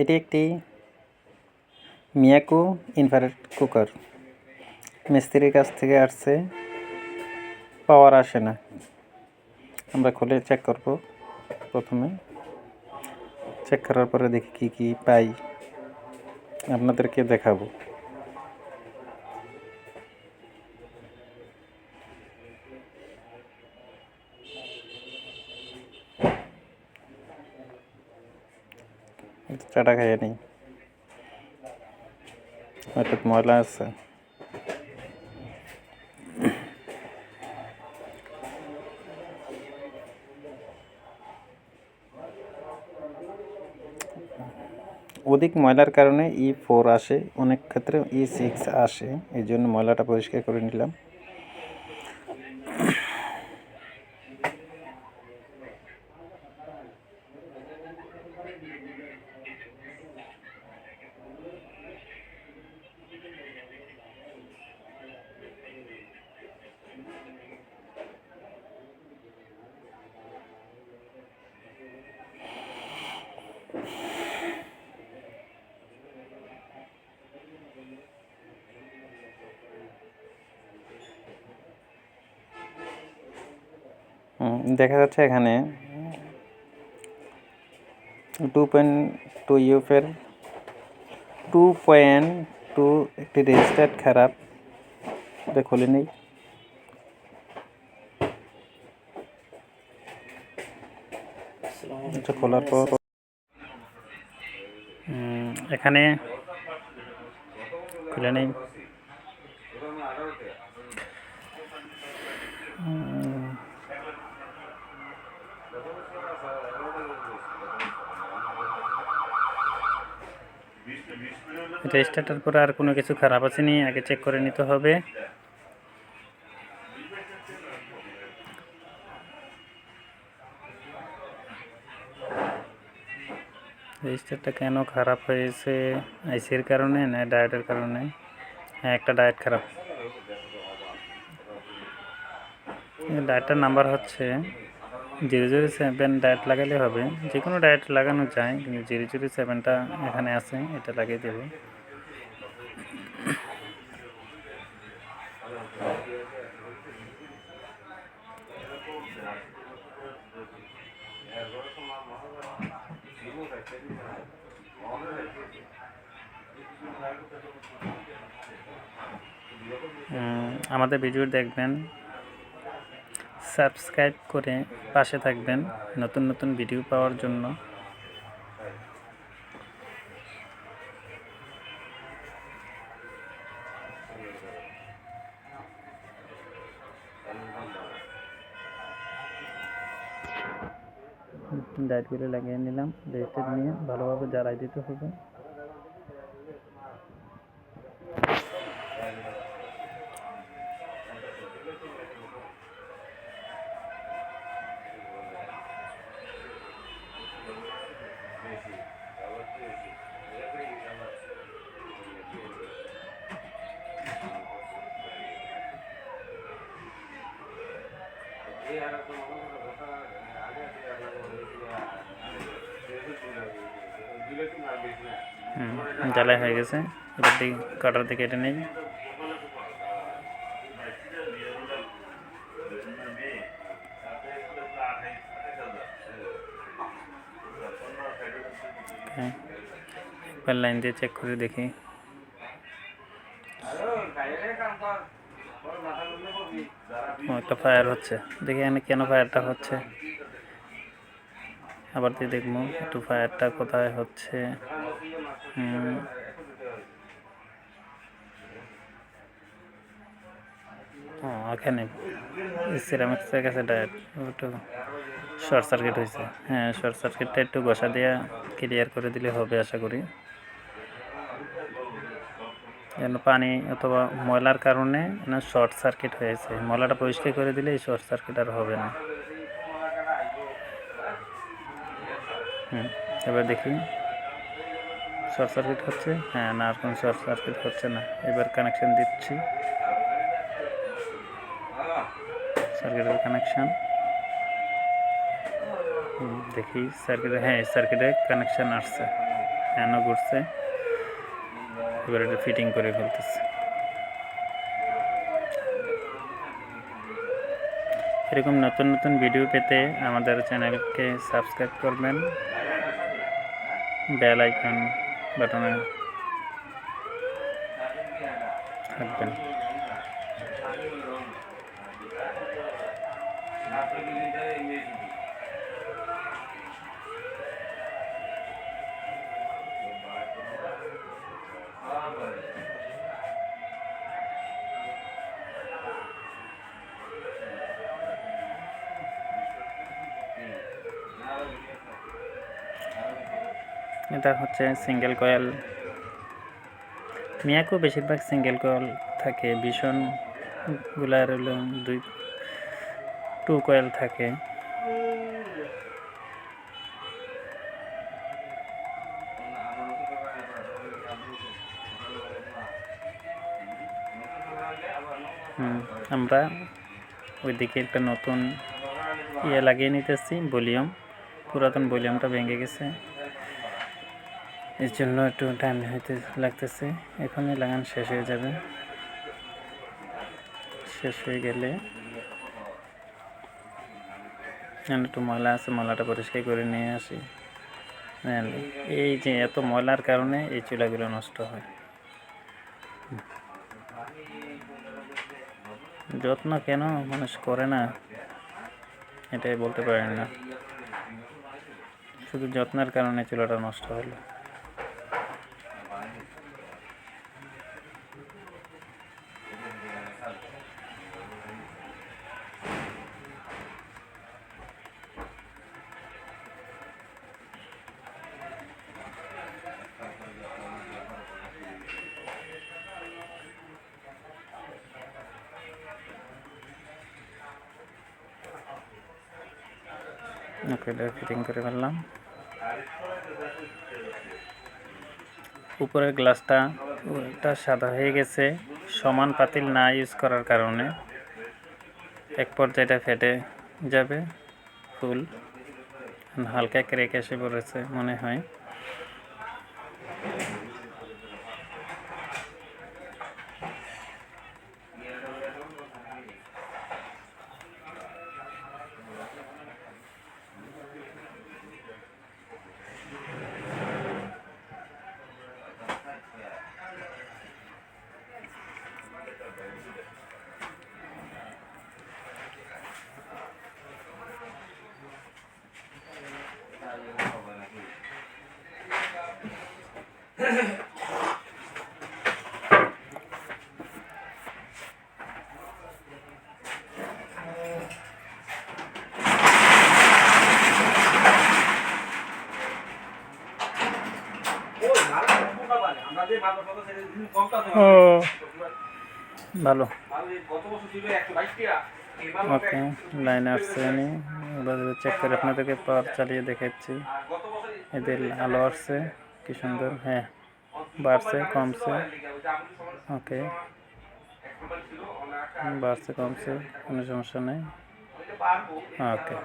এটি একটি Miyako infrared cooker মিস্ত্রির কাছ থেকে আসছে পাওয়ার আসে না। আমরা খুলে চেক করব প্রথমে। চেক করার পরে দেখি কি কি পাই। আপনাদেরকে দেখাবো। চাটা খাইয়ে নিই। হয়তো ময়লা আছে। অধিক ময়লার কারণে ই ফোর আসে, অনেক ক্ষেত্রে ই সিক্স আসে, এই জন্য ময়লাটা পরিষ্কার করে নিলাম। দেখা যাচ্ছে এখানে টু পয়েন্ট টু ইউফের টু পয়েন্ট টু একটি রেজিস্টার খারাপ। এটা খুলে নেই। এটা খোলার পর এখানে খুলে নেই। উম, রেজিস্টারটার পরে আর কোনো কিছু খারাপ আছে নি? আগে চেক করে নিতে হবে। রেজিস্টারটা কেন খারাপ হয়েছে? আইসির কারণে না ডায়েটের কারণে? হ্যাঁ একটা ডায়েট খারাপ। ডায়েটটার নাম্বার হচ্ছে জিরো জিরো সেভেন ডায়েট লাগালে হবে। যে কোনো ডায়েট লাগানো যায় কিন্তু জিরো জিরো সেভেনটা এখানে আছে এটা লাগিয়ে দেবো। আমাদের ভিডিও দেখবেন। সাবস্ক্রাইব করে পাশে থাকবেন নতুন নতুন ভিডিও পাওয়ার জন্য। ডায়েটগুলো লাগিয়ে নিলাম। রেজিস্টার নিয়ে ভালোভাবে জ্বালাই দিতে হবে। হুম, জ্বালাই হয়ে গেছে। এবার দিকে কাটার দিকে এটা নেই। লাইন দিয়ে চেক করে দেখি। একটা ফায়ার হচ্ছে। দেখি এখানে কেন ফায়ারটা হচ্ছে। আবার দিয়ে দেখব একটু ফায়ারটা কোথায় হচ্ছে। এখানে সিরামিক্সের কাছে একটু শর্ট সার্কিট হয়েছে। হ্যাঁ শর্ট সার্কিটটা একটু ঘষা দিয়ে ক্লিয়ার করে দিলে হবে আশা করি। যেন পানি অথবা ময়লার কারণে শর্ট সার্কিট হয়েছে। ময়লাটা পরিষ্কার করে দিলে এই শর্ট সার্কিট আর হবে না। হুম, এবার দেখি। শর্ট সার্কিট হচ্ছে। হ্যাঁ না, আর কোনো শর্ট সার্কিট হচ্ছে না। এবার কানেকশন দিচ্ছি। সার্কিটের কানেকশান দেখি সার্কিটে হ্যাঁ সার্কিটে কানেকশান আসছে। ফ্যানও ঘুরছে? এবার এটা ফিটিং করে ফেলতেছে। এরকম নতুন নতুন ভিডিও পেতে আমাদের চ্যানেলকে সাবস্ক্রাইব করবেন। বেল আইকন বাটনে থাকবেন এটা হচ্ছে সিঙ্গেল কয়েল। মিয়াকো বেশিরভাগ সিঙ্গেল কয়েল থাকে, ভীষণগুলার হলো দুই, টু কয়েল থাকে। আমরা ওইদিকে একটা নতুন ইয়ে লাগিয়ে নিতেছি, ভলিউম। পুরাতন ভলিউমটা ভেঙে গেছে। এর জন্য একটু টাইম হইতে লাগতেছে। এখনই লাগান শেষ হয়ে যাবে। শেষ হয়ে গেলে একটু ময়লা আছে, ময়লাটা পরিষ্কার করে নিয়ে আসি। নাহলে এই যে এত ময়লার কারণে এই চুলাগুলো নষ্ট হয়। যত্ন কেন মানুষ করে না? এটাই বলতে পারেন না। শুধু যত্নের কারণে চুলাটা নষ্ট হলো। ওকে এটা ফিটিং করে ফেললাম। উপরের গ্লাসটা ওটা সাদা হয়ে গেছে, সমান পাতিল না ইউজ করার কারণে। এক পর্যায়েটা ফেটে যাবে, ফুল। হালকা ক্রেক এসে পড়েছে, মনে হয়। ও, ভালো। ওকে, লাইনে আসছে আমি চেক করে আপনাদেরকে পাওয়ার চালিয়ে দেখাচ্ছি। এদের আলো আসছে, কি সুন্দর হ্যাঁ। বাড়ছে কমছে। ওকে। বাড়ছে কমছে কোনো সমস্যা নেই। ওকে।